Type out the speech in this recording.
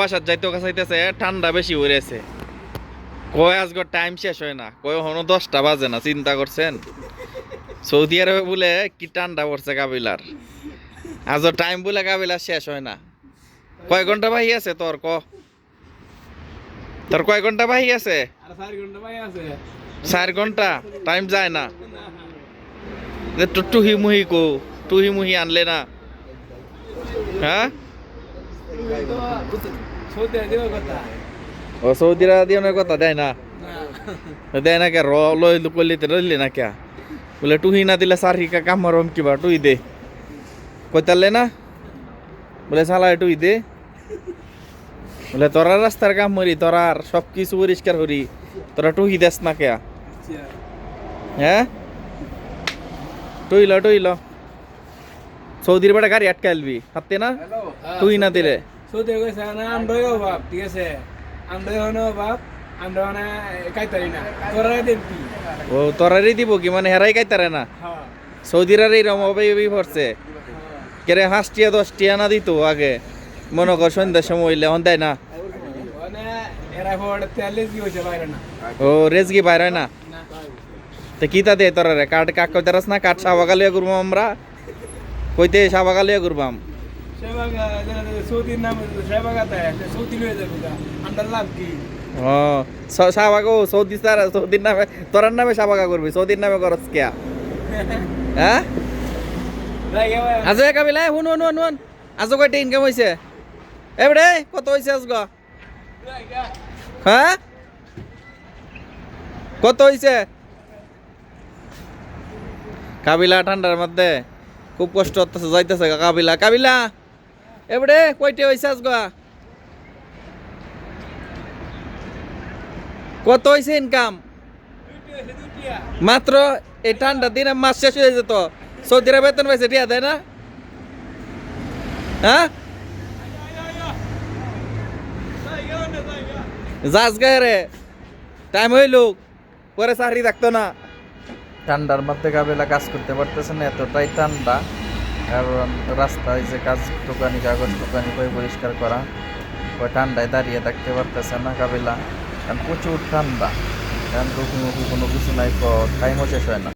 বাসার যাইতে কাছাইতেছে ঠান্ডা বেশি উড়েছে। কয় আজকে টাইম শেষ হয় না কয় হনো দশটা বাজে না চিন্তা করছেন? সৌদি আরবে বলে কি ঠান্ডা পড়ছে কাবিলার। আজও টাইম বলে কাবিলার শেষ হয় না। কয় ঘণ্টা বাহি আছে তোর ক? তোর কয় ঘণ্টা বাহি আছে? চার ঘণ্টা টাইম যায় না। যে টুহি মুহি কো টুহি মুহি আনলে না। হ্যাঁ? ও সৌদিরা দিয়ে কথা দেয় না? দেয় না কে? র লই করলি তো রইলি না কে? বলে টুহি না দিলে সার হিকা কাম মারম কিবা টুই দে। কইতালে না? বলে সালা টুই দে। বলে তোরা রাস্তার কাম মরি তোরার সব কিছু পরিষ্কার করি তোরা টুহি দেস না কে? হ্যাঁ? টুইল টুইল সৌদির বেড়া গাড়ি আটকাইলবি হাতে না? টুই না দিলে। সৌদি কইছে না আমরাই অভাব ঠিক আছে আমরাই হনো অভাব আমরা মানে কাইতারি না তোরা দেন কি ও তোরারই দিব কি? মানে হেরাই গাইতারে না? সৌদিরার এই রমাবাই পড়ছে কেরে হাঁস টিয়া দশ টিয়া না দিত আগে। মনে কর সন্ধ্যার সময় হইলে হন দেয় না? ও রেজগি বাইরে না? তো কি তা দে তোরা রে কাঠ কাক কইতারাস না? কাঠ সাবাগালিয়া করব আমরা? কইতে সাবাগালিয়া করবাম তাই সৌদি স্যার সৌদির নামে তোরার নামে সাবাগা করবি সৌদির নামে করস কেয়া হ্যাঁ আজ কাবিলা শুন শুন শুন শুন আজ কয়টা ইনকাম হয়েছে এবারে কত হয়েছে আজ গো হ্যাঁ কত হয়েছে কাবিলা ঠান্ডার মধ্যে খুব কষ্ট হতেছে যাইতেছে কাবিলা কাবিলা এবারে কয়টা হয়েছে গো কত হয়েছে ইনকাম মাত্র এই ঠান্ডা দিনে মাস শেষ হয়ে যেত। সৌদিরা বেতন পাইছে টিয়া দেয় না? হ্যাঁ? যাস গায়ে রে। টাইম হইল, পরে চাকরি থাকতো না। ঠান্ডার মধ্যে কাবেলা কাজ করতে পারতেছে না, এতটাই ঠান্ডা। রাস্তায় যে কাজ দোকানি কাগজ দোকানি করে পরিষ্কার করা, ওই ঠান্ডায় দাঁড়িয়ে থাকতে পারতেছে না কাবিলা। কারণ প্রচুর ঠান্ডা। কারণ রুকি মুখি কোনো কিছু নাই টাইমও শেষ হয় না।